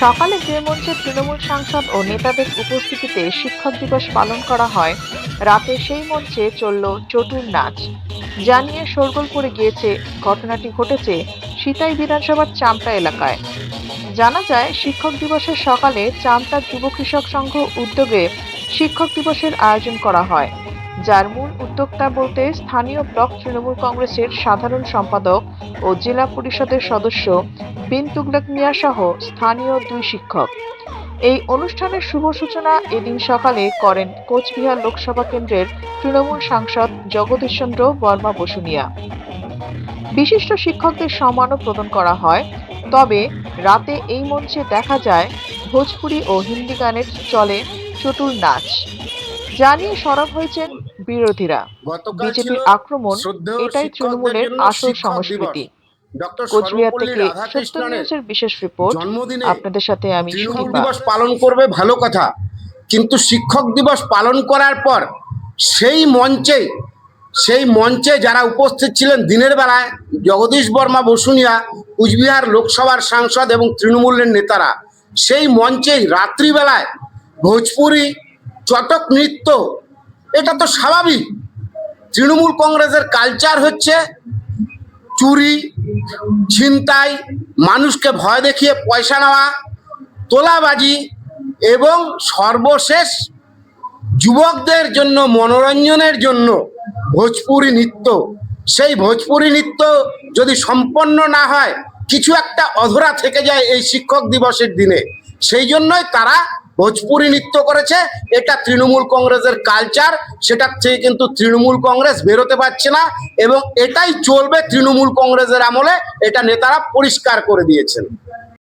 সকালে যে মঞ্চে তৃণমূল সাংসদ ও নেতাদের উপস্থিতিতে শিক্ষক দিবস পালন করা হয়। রাতে সেই মঞ্চে চলল চটুর নাচ। জানিয়ে শোরগোল পড়ে গিয়েছে, ঘটনাটি ঘটেছে সিতাই বিধানসভার চামটা এলাকায়। জানা যায়, শিক্ষক দিবসের সকালে চামটা যুব কৃষক সংঘ উদ্যোগে শিক্ষক দিবসের আয়োজন করা হয়, যার মূল উদ্যোক্তা বলতে স্থানীয় ব্লক তৃণমূল কংগ্রেসের সাধারণ সম্পাদক ও জেলা পরিষদের সদস্য বিন তুগলক মিয়া সহ স্থানীয় দুই শিক্ষক। এই অনুষ্ঠানের শুভ সূচনা এদিন সকালে করেন কোচবিহার লোকসভা কেন্দ্রের তৃণমূল সাংসদ জগদীশ চন্দ্র বর্মা বসুনিয়া। বিশিষ্ট শিক্ষকদের সম্মানও প্রদান করা হয়, তবে রাতে এই মঞ্চে দেখা যায়, ভোজপুরি ও হিন্দি গানের চলে চতুর নাচ। যা নিয়ে সরব হয়েছেন বিরোধীরা। বিজেপির আক্রমণ এটাই তৃণমূলের আসল সংস্কৃতি। কোচবিহার থেকে নিউজের বিশেষ রিপোর্ট আপনাদের সাথে আমি দিবস পালন করবে ভালো কথা কিন্তু শিক্ষক দিবস পালন করার পর সেই মঞ্চে সেই মঞ্চে যারা উপস্থিত ছিলেন দিনের বেলায় জগদীশ বর্মা বসুনিয়া কুচবিহার লোকসভার সাংসদ এবং তৃণমূলের নেতারা সেই মঞ্চেই রাত্রিবেলায় ভোজপুরি, চটক নৃত্য, এটা তো স্বাভাবিক। তৃণমূল কংগ্রেসের কালচার হচ্ছে চুরি, ছিনতাই, মানুষকে ভয় দেখিয়ে পয়সা নেওয়া, তোলাবাজি এবং সর্বশেষ যুবকদের জন্য, মনোরঞ্জনের জন্য ভোজপুরি নৃত্য। সেই ভোজপুরি নৃত্য যদি সম্পন্ন না হয়, কিছু একটা অধরা থেকে যায় এই শিক্ষক দিবসের দিনে। সেই জন্যই তারা ভোজপুরি নৃত্য করেছে, এটা তৃণমূল কংগ্রেসের কালচার সেটা থেকে কিন্তু তৃণমূল কংগ্রেস বেরোতে পারছে না এবং এটাই চলবে তৃণমূল কংগ্রেসের আমলে, এটা নেতারা পরিষ্কার করে দিয়েছেন।